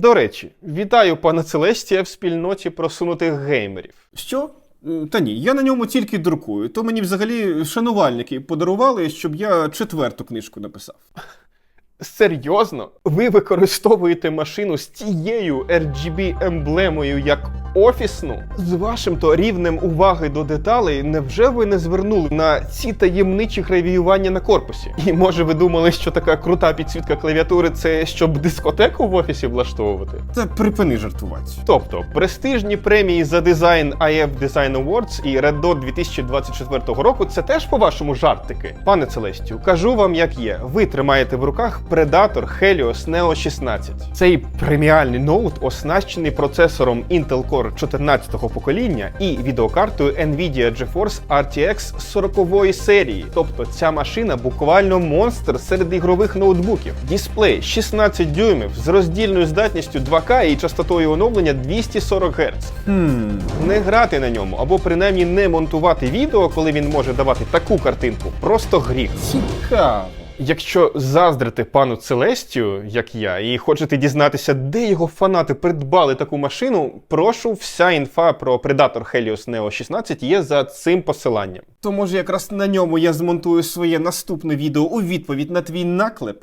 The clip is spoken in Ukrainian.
До речі, вітаю пана Целестія в спільноті просунутих геймерів. Що? Е, Та ні, я на ньому тільки друкую. То мені взагалі шанувальники подарували, щоб я четверту книжку написав. Серйозно? Ви використовуєте машину з тією RGB емблемою як офісну? З вашим то рівнем уваги до деталей, невже ви не звернули на ці таємничі гравіювання на корпусі? І може ви думали, що така крута підсвітка клавіатури це щоб дискотеку в офісі влаштовувати? Та припини жартувати. Тобто престижні премії за дизайн IF Design Awards і Red Dot 2024 року це теж по-вашому жартики. Пане Целестію, кажу вам як є. Ви тримаєте в руках Predator Helios Neo 16. Цей преміальний ноут оснащений процесором Intel Core 14-го покоління і відеокартою Nvidia GeForce RTX 40-ї серії. Тобто ця машина буквально монстр серед ігрових ноутбуків. Дисплей 16 дюймів з роздільною здатністю 2К і частотою оновлення 240 Гц. Хм. Не грати на ньому або принаймні не монтувати відео, коли він може давати таку картинку, просто гріх. Цікаво. Якщо заздрите пану Целестію, як я, і хочете дізнатися, де його фанати придбали таку машину, прошу, вся інфа про Predator Helios Neo 16 є за цим посиланням. То може якраз на ньому я змонтую своє наступне відео у відповідь на твій наклеп?